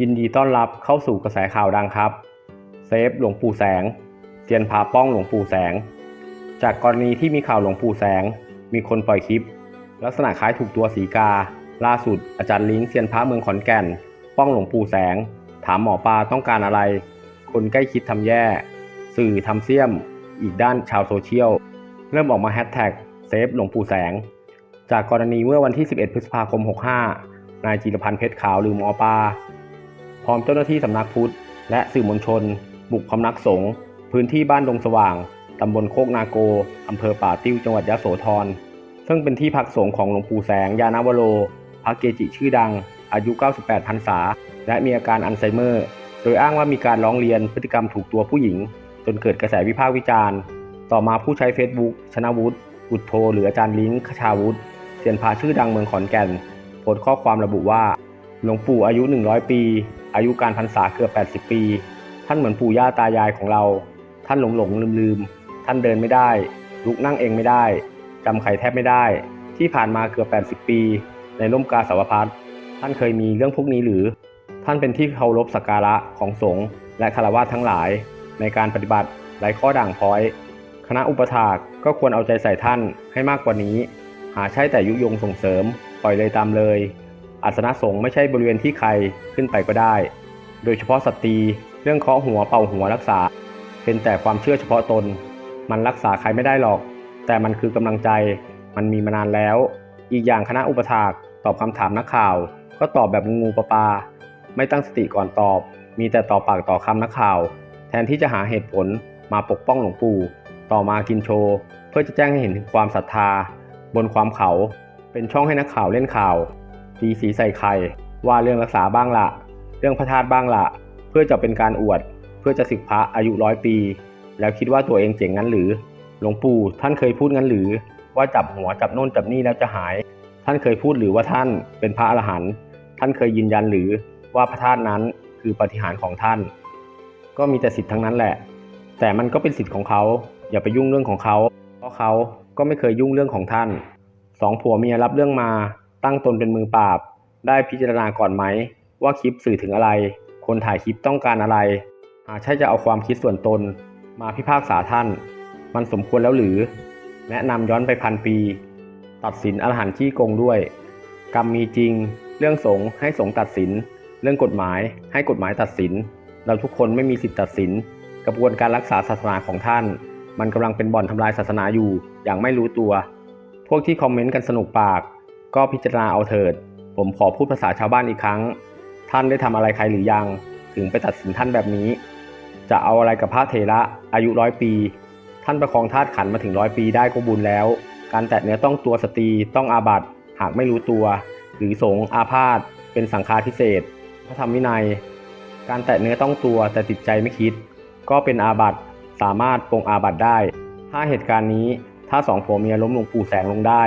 ยินดีต้อนรับเข้าสู่กระแสข่าวดังครับ เซฟหลวงปู่แสงเซียนพาป้องหลวงปู่แสง จากกรณีที่มีข่าวหลวงปู่แสง มีคนปล่อยคลิป ลักษณะคล้ายถูกตัวสีกา ล่าสุดอาจารย์ลิงเซียนพระเมืองขอนแก่น ป้องหลวงปู่แสง ถามหมอปลาต้องการอะไร คนใกล้คิดทำแย่ สื่อทำเสี่ยม อีกด้านชาวโซเชียล เริ่มออกมาแฮชแท็กเซฟหลวงปู่แสง จากกรณีเมื่อวันที่ 11 พฤษภาคม 65 นายจิรพันธ์เพชรขาวหรือหมอปลา พร้อมเจ้าหน้าที่สำนักพุทธ และสื่อมวลชน บุกพำนักสงฆ์พื้นที่บ้านดงสว่าง ตำบลโคกนาโก อำเภอป่าติ้ว จังหวัดยะโสธร ซึ่งเป็นที่พักสงฆ์ของหลวงปู่แสง ยานาวโร พระเกจิชื่อดัง อายุ 98พรรษา และมีอาการอัลไซเมอร์ โดยอ้างว่ามีการร้องเรียนพฤติกรรมถูกตัวผู้หญิง จนเกิดกระแสวิพากษ์วิจารณ์ ต่อมาผู้ใช้ Facebook ชนะวุฒิอุดโทหรืออาจารย์ลิงคชาวุฒิเซียนพาชื่อดังเมืองขอนแก่น โพสต์ข้อความระบุว่า หลวงปู่อายุ 100 ปี อายุการพรรษาเกือบ 80 ปี ท่านเหมือนปู่ย่าตายายของเรา ท่านหลงหลงลืมลืมท่านเดินไม่ได้ ลุกนั่งเองไม่ได้จำใครแทบไม่ได้ ที่ผ่านมาเกือบ 80 ปี ในร่มกาสาวพัฒท่านเคยมีเรื่องพวกนี้หรือ ท่านเป็นที่เคารพสักการะของสงฆ์และคารวะทั้งหลาย ในการปฏิบัติไร้ข้อด่างพ้อย คณะอุปถากก็ควรเอาใจใส่ท่านให้มากกว่านี้ หาใช่แต่ยุยงส่งเสริม ปล่อยเลยตามเลย อาสนะสงฆ์ไม่ใช่บริเวณที่ใครขึ้นไปก็ได้ โดยเฉพาะสตรีเรื่องเคาะหัวเป่าหัวรักษา เป็นแต่ความเชื่อเฉพาะตน มันรักษาใครไม่ได้หรอก แต่มันคือกำลังใจ มันมีมานานแล้ว อีกอย่างคณะอุปถากตอบคำถามนักข่าว ก็ตอบแบบงูปลาปา ไม่ตั้งสติก่อนตอบ มีแต่ต่อปากต่อคำนักข่าว แทนที่จะหาเหตุผลมาปกป้องหลวงปู่ ต่อมากินโชว์ เพื่อจะแจ้งให้เห็นถึงความศรัทธา บนความเขาเป็นช่องให้นักข่าวเล่นข่าว ตีสีใส่ไข่ว่าเรื่องรักษาบ้างละเรื่องพระธาตุบ้างละเพื่อจะเป็นการอวด เพื่อจะศึกพระอายุร้อยปี แล้วคิดว่าตัวเองเจ๋งงั้นหรือ หลวงปู่ท่านเคยพูดงั้นหรือ ว่าจับหัวจับโน่นจับนี่แล้วจะหาย ท่านเคยพูดหรือว่าท่านเป็นพระอรหันต์ท่านเคยยืนยันหรือว่าพระธาตุนั้นคือปฏิหารของท่าน ก็มีแต่สิทธิ์ทั้งนั้นแหละ แต่มันก็เป็นสิทธิ์ของเขา อย่าไปยุ่งเรื่องของเขา เพราะเขาก็ไม่เคยยุ่งเรื่องของท่านสองผัวเมียรับเรื่องมา ตั้งตนเป็นมือปราบ ได้พิจารณาก่อนไหม ว่าคลิปสื่อถึงอะไร คนถ่ายคลิปต้องการอะไร หากใช่จะเอาความคิดส่วนตน มาพิพากษาท่าน มันสมควรแล้วหรือ แนะนำย้อนไปพันปี ตัดสินอรหันต์ขี้โกงด้วย กรรมมีจริง เรื่องสงฆ์ให้สงฆ์ตัดสิน เรื่องกฎหมายให้กฎหมายตัดสิน เราทุกคนไม่มีสิทธิตัดสิน กระบวนการรักษาศาสนาของท่าน มันกำลังเป็นบ่อนทำลายศาสนาอยู่อย่างไม่รู้ตัว พวกที่คอมเมนต์กันสนุกปาก ก็พิจารณาเอาเถิด ผมขอพูดภาษาชาวบ้านอีกครั้ง ท่านได้ทำอะไรใครหรือยัง ถึงไปตัดสินท่านแบบนี้ จะเอาอะไรกับพระเถระอายุร้อยปี ท่านประคองธาตุขันมาถึงร้อยปีได้ก็บุญแล้ว การแตะเนื้อต้องตัวสตรีต้องอาบัตหากไม่รู้ตัว หรือสงฆ์อาพาธเป็นสังฆาทิเศษพระธรรมวินัย การแตะเนื้อต้องตัวแต่ติดใจไม่คิด ก็เป็นอาบัตสามารถปรงอาบัตได้ ถ้าเหตุการณ์นี้ถ้าสองผัวเมียล้มลงปู่แสงลงได้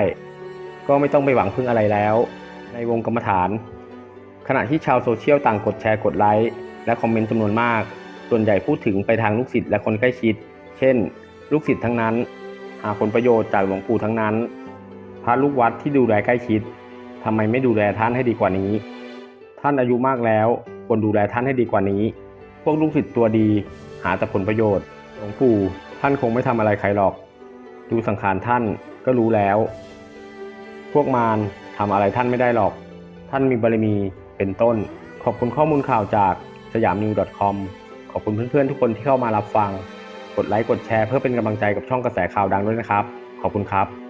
ก็ไม่ต้องไปหวังพึ่งอะไรแล้ว ในวงกรรมฐาน ขณะที่ชาวโซเชียลต่างกดแชร์กดไลค์และคอมเมนต์จำนวนมาก ส่วนใหญ่พูดถึงไปทางลูกศิษย์และคนใกล้ชิด เช่น ลูกศิษย์ทั้งนั้น หาผลประโยชน์จากหลวงปู่ทั้งนั้น พระลูกวัดที่ดูแลใกล้ชิดทำไมไม่ดูแลท่านให้ดีกว่านี้ ท่านอายุมากแล้วควรดูแลท่านให้ดีกว่านี้ พวกลูกศิษย์ตัวดี หาแต่ผลประโยชน์ หลวงปู่ท่านคงไม่ทำอะไรใครหรอก ดูสังขารท่านก็รู้แล้ว พวกมารทำอะไรท่านไม่ได้หรอก ท่านมีบารมีเป็นต้น ขอบคุณข้อมูลข่าวจากสยามนิว .com ขอบคุณเพื่อนๆ ทุกคนที่เข้ามารับฟัง กดไลค์กดแชร์เพื่อเป็นกำลังใจกับช่องกระแสข่าวดังด้วยนะครับ ขอบคุณครับ